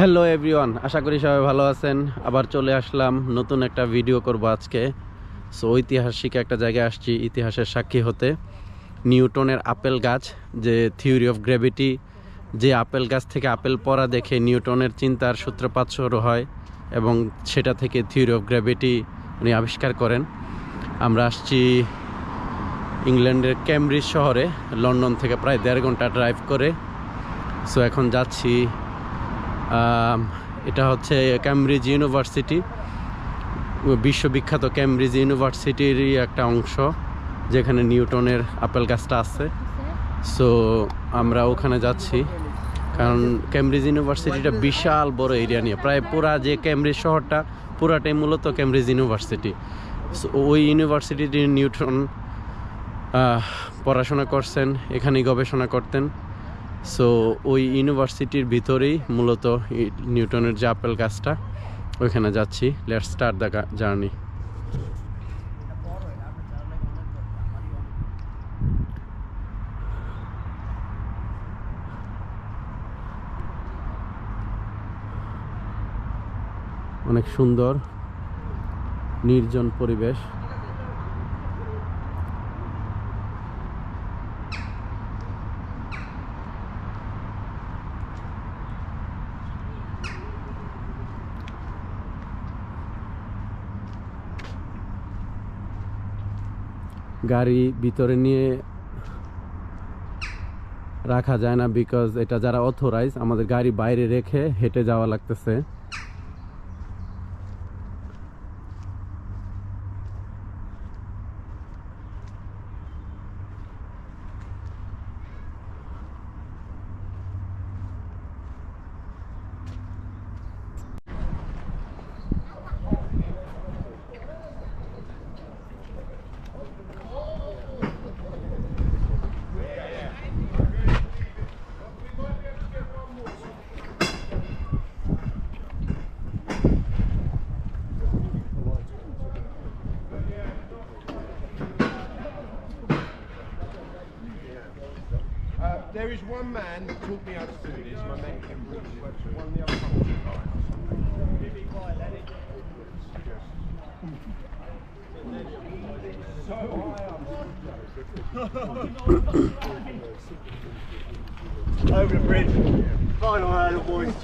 Hello everyone আশা করি সবাই ভালো আছেন। আবার চলে আসলাম, নতুন একটা ভিডিও করব আজকে। সো ঐতিহাসিক একটা জায়গায় আসছি, ইতিহাসের সাক্ষী হতে। নিউটনের আপেল গাছ, যে থিওরি অফ গ্র্যাভিটি যে আপেল গাছ থেকে আপেল পড়া দেখে নিউটনের চিন্তার সূত্রপাত শুরু হয় এবং সেটা থেকে থিওরি অফ গ্র্যাভিটি উনি আবিষ্কার করেন। আমরা আসছি ইংল্যান্ডের ক্যামব্রিজ শহরে, লন্ডন থেকে প্রায় দেড় ঘণ্টা ড্রাইভ করে। সো এখন যাচ্ছি এটা হচ্ছে ক্যামব্রিজ ইউনিভার্সিটি বিশ্ববিখ্যাত ক্যামব্রিজ ইউনিভার্সিটিরই একটা অংশ, যেখানে নিউটনের আপেল গাছটা আছে। সো আমরা ওখানে যাচ্ছি, কারণ ক্যামব্রিজ ইউনিভার্সিটিটা বিশাল বড় এরিয়া নিয়ে, প্রায় পুরা যে ক্যামব্রিজ শহরটা, পুরাটাই মূলত ক্যামব্রিজ ইউনিভার্সিটি সো ওই ইউনিভার্সিটিতে নিউটন পড়াশোনা করছেন, এখানেই গবেষণা করতেন। সো ওই ইউনিভার্সিটির ভিতরেই মূলত নিউটনের যে আপেল গাছটা, ওইখানে যাচ্ছি। লেট স্টার্ট দ্য জার্নি অনেক সুন্দর, নির্জন পরিবেশ। গাড়ি ভিতরে নিয়ে রাখা যায় না বিকজ এটা যারা অথরাইজ আমাদের গাড়ি বাইরে রেখে হেঁটে যাওয়া লাগতেছে। One man that taught me how to do this, my mate Cambridge, one of the other company guys. So high Over the bridge. Final hurdle, boys.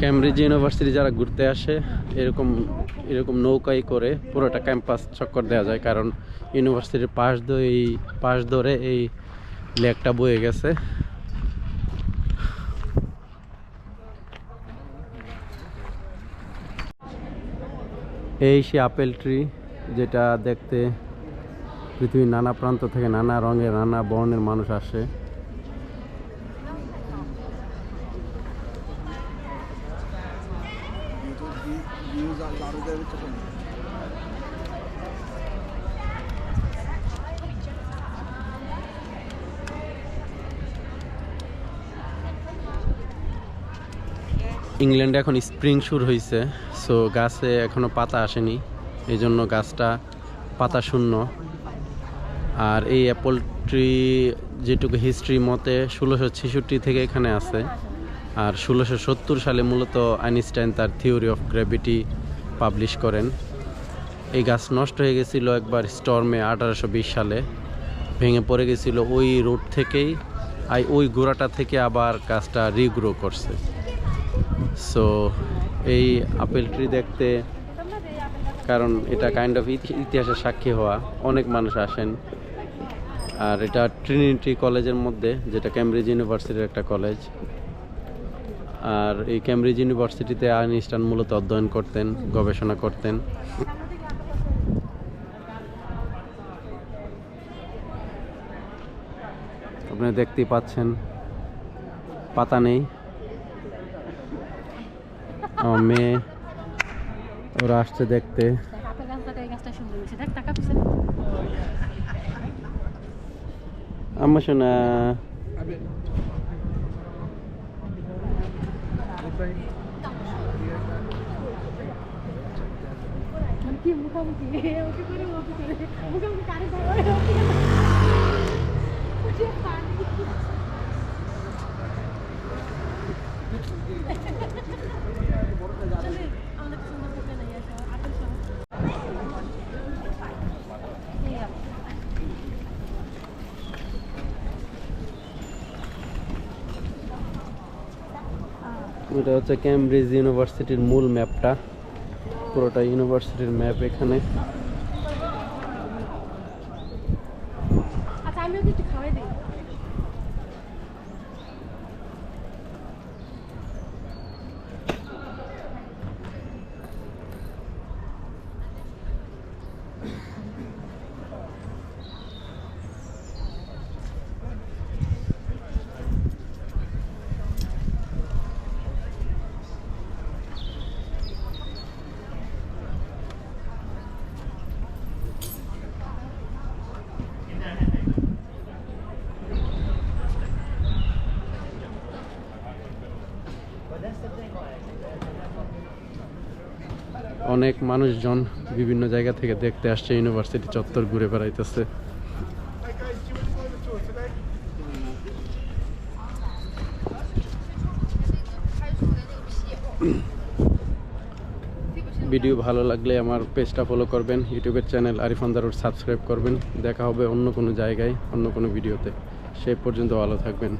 Cambridge university যারা ঘুরতে আসে এরকম এরকম নৌকায় করে পুরোটা ক্যাম্পাস চক্কর দেওয়া যায় কারণ ইউনিভার্সিটির পাশ ধরে এই পাশ ধরে এই লেকটা বয়ে গেছে এই সে আপেল ট্রি যেটা দেখতে পৃথিবীর নানা প্রান্ত থেকে নানা রঙের, নানা বর্ণের মানুষ আসে। ইংল্যান্ডে এখন স্প্রিং শুরু হয়েছে সো গাছে এখনও পাতা আসেনি। এই জন্য গাছটা পাতা শূন্য। আর এই অ্যাপল ট্রি যেটুকু হিস্ট্রি মতে ষোলোশো ছেষট্টি থেকে এখানে আছে, আর ষোলোশো সত্তর সালে মূলত আইনস্টাইন তার থিওরি অফ গ্র্যাভিটি পাবলিশ করেন। এই গাছ নষ্ট হয়ে গেছিল একবার স্টর্মে আঠারোশো বিশ সালে, ভেঙে পড়ে গেছিল ওই রোড থেকেই, আর ওই গোড়াটা থেকে আবার গাছটা রিগ্রো করছে। সো এই আপেল ট্রি দেখতে, কারণ এটা কাইন্ড অফ ইতিহাসের সাক্ষী হওয়া। অনেক মানুষ আসেন। আর এটা ট্রিনিটি কলেজের মধ্যে, যেটা ক্যামব্রিজ ইউনিভার্সিটির একটা কলেজ আর এই ক্যামব্রিজ ইউনিভার্সিটিতে আইনস্টাইন মূলত অধ্যয়ন করতেন, গবেষণা করতেন। আপনি দেখতেই পাচ্ছেন, পাতা নেই। মেয়ে ওরা আসছে দেখতে। আপেল গাছ দেখা এই গাছটা সুন্দর হয়েছে দেখ টাকা পিছনে আম্মা শোনা মানে কি মুখামুখি ওকে করে ওকে করে মুখামুখি কারে ধরে ওকে পানি এটা হচ্ছে ক্যামব্রিজ ইউনিভার্সিটির মূল ম্যাপটা পুরোটা ইউনিভার্সিটির ম্যাপ এখানে। অনেক মানুষজন বিভিন্ন জায়গা থেকে দেখতে আসছে, ইউনিভার্সিটি চত্বর ঘুরে বেড়াইতেছে? ভিডিও ভালো লাগলে আমার পেজটা ফলো করবেন ইউটিউবের চ্যানেল আরিফান দারুর সাবস্ক্রাইব করবেন। দেখা হবে অন্য কোনো জায়গায়, অন্য কোনো ভিডিওতে। সে পর্যন্ত ভালো থাকবেন।